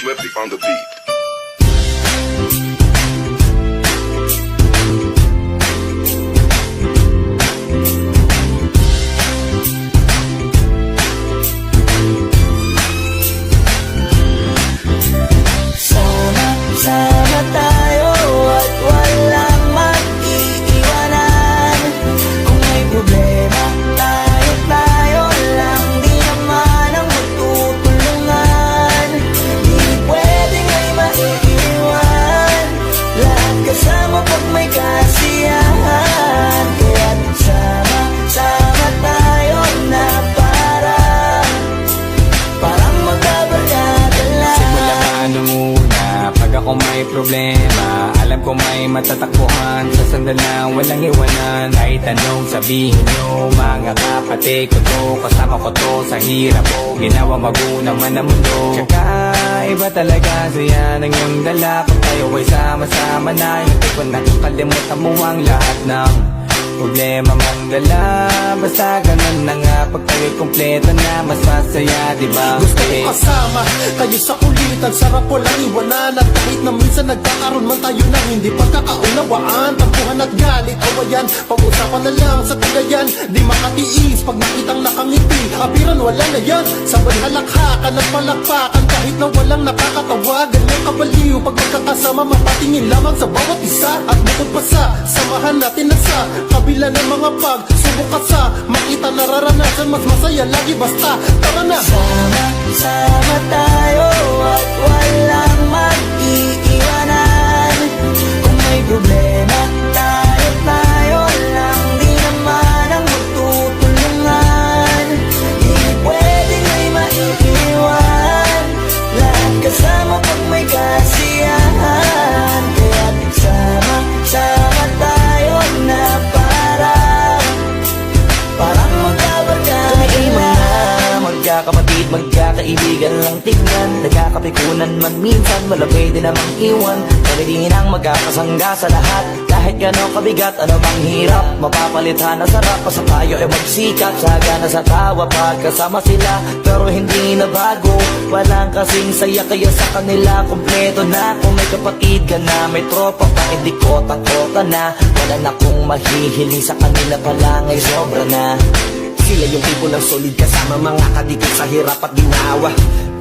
Swifty on the beat. Sa sandalang walang iwanan. Kahit anong sabihin nyo Mga kapatid ko to Kasama ko to sa hirap ko. Ginawa magunang man ang mundo. Kakaiba talaga Saya ng iyong dala. Kung tayo ay sama-sama na Hindi ko na kalimutan mo ang lahat ng Problema mang dala Basta ganun na nga Pag tayo'y kompleto na Mas masaya diba? Gusto ko kasama Kayo sa kulitan Sarap walang iwanan. At kahit na minsan nagkakaroon man tayo ng Hindi pagkakaunawaan Tampuhan at galit. Awayan Pag-usapan na lang sa tagayan. Di makatiis Pag nakitang nakangiti Apiran wala na yan. Sabay halakhakan at palakpakan Kahit na walang nakakatawa Ganyang kabaliw. Pag magkakasama Mapatingin lamang sa bawat isa. At bukod pa sa Samahan natin na sa Kabila ng mga pag Subok ka sa Makita nararanasan Mas masaya lagi. Basta Tara na. Sama-sama tayo at walang Nagkakapikunan man minsan Wala pwede namang iwan Pagdatingin ang magkakasangga sa lahat. Kahit gano'ng kabigat, ano bang hirap? Mapapalitan na sarap Basta tayo ay magsikap Sagana sa tawa pagkasama sila. Pero hindi na bago. Walang kasing saya kaya sa kanila Kompleto na. Kung may kapatid ka na May tropa pa Hindi kota-kota na. Wala na kong mahihiling sa kanila pa lang Ay sobra na. Sila yung tipo ng solid kasama mga kadikit sa hirap at ginawa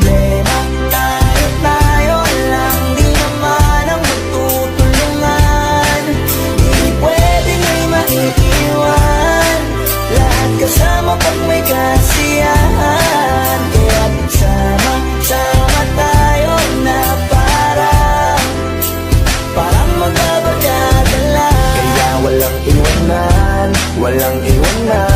problema, tayo lang Di naman ang magtutulungan Di pwede may maiiwan. Lahat kasama pag Kaya sama-sama tayo na para Parang magbabarkada lang Kaya walang iwanan, walang iwanan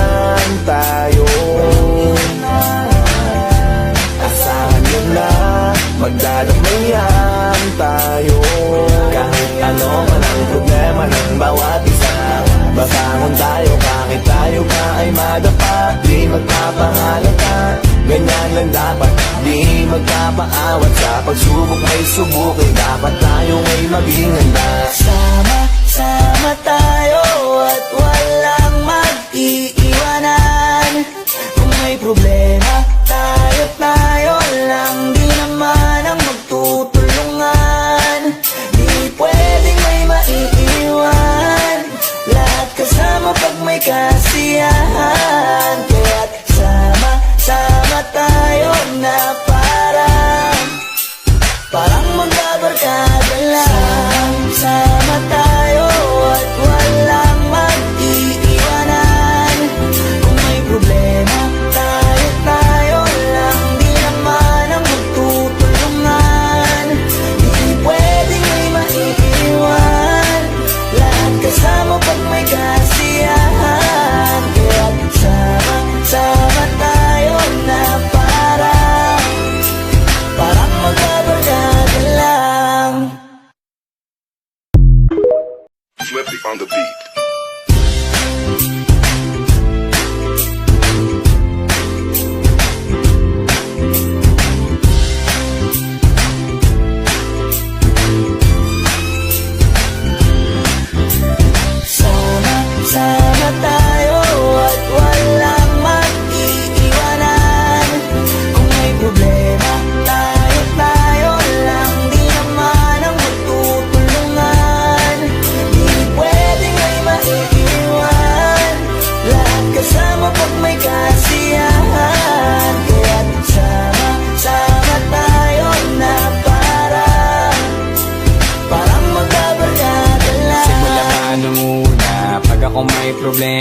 ay madapa Di magpapahalata, ganyan lang dapat Di magpapaawat sa pagsubok may subukin Dapat tayo ay maging handa Sama-sama tayo at walang mag-iiwanan. Kung may problema, tayo tayo kasiyahan Kaya't sama-sama tayo na parang on the beat.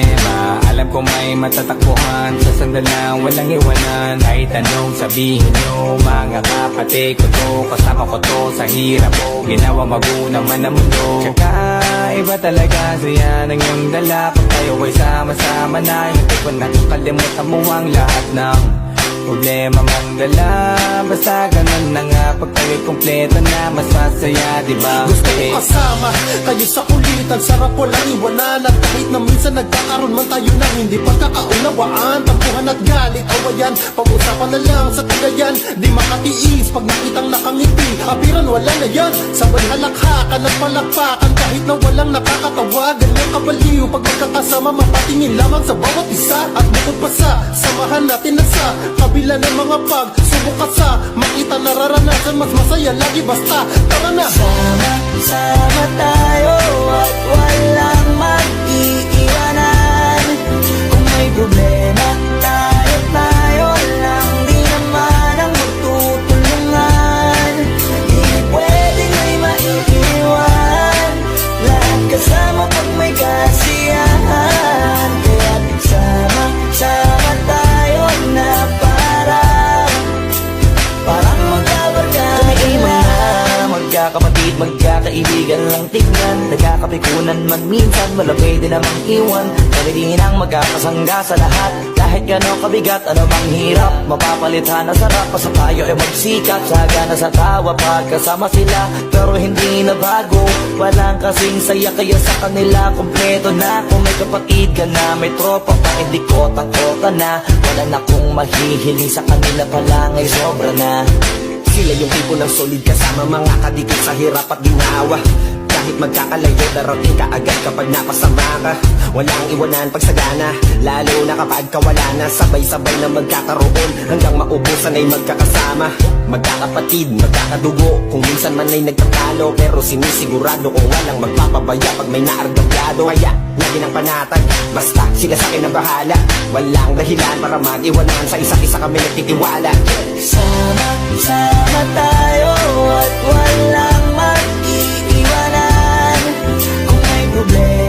Problema. Alam ko may matatakbuhan Sa sandalang walang iwanan. Kahit anong sabihin nyo Mga kapatid ko to Kasama ko to sa hirap ko. Ginawa magunang man ang mundo. Tsaka iba talaga Saya ng iyong dala. Pag tayo ay sama-sama na Hindi ko nakakalimutan mo ang lahat ng Problema mang dala. Basta ganun na nga Pag tayo'y kumpleto na Mas masaya diba? Gusto ko kasama kayo sa kulitan Sarap walang iwanan At kahit na minsan nagkakaroon man tayo ng hindi pagkakaunawaan. Tampuhan at galit, awayan. Pag-usapan na lang sa tagayan. Di makatiis pag nakitang nakangiti. Apiran wala na yan. Sabay halakhakan at palakpakan. Kahit na walang nakakatawa Ganyan kabaliw. Pag magkakasama mapatingin lamang sa bawat isa. At bukod pa sa samahan natin na sa Kabila ng mga pag Subok ka sa makita nararanasan Mas masaya lagi basta. Tara na! Sama-sama tayo at walang mag-iiwanan. Kung may problema magkakapatid, magkakaibigan lang tingnan Nagkakapikunan man minsan, malapit din namang iwan. Kami din ang magkakasangga sa lahat. Kahit gano'ng kabigat, ano bang hirap? Mapapalitan na sarap, basta tayo ay magsikat. Saga na sa tawa, pagkasama sila. Pero hindi na bago Walang kasing saya, kaya sa kanila Kompleto na, kung may kapatid ka na May tropa pa, hindi kota-kota na. Wala na kong mahihiling sa kanila pa lang ay sobra na Sila yung tipo ng solid kasama. Mga kadikit sa hirap at ginawa Kahit magkakalayo darating ka agad kapag napasama ka. Walang iwanan pag sagana Lalo na kapag kawala na. Sabay-sabay na magkakaroon Hanggang maubusan ay magkakasama. Magkakapatid, magkakadugo Kung minsan man ay nagtatalo Pero sinisigurado kung walang magpapabaya Pag may naargabyado. Kaya lagi ng panatag Basta sila sa akin ang bahala. Walang dahilan para mag-iwanan Sa isa't isa kami nagtitiwala. Sama-sama tayo at walang mag-iiwanan problema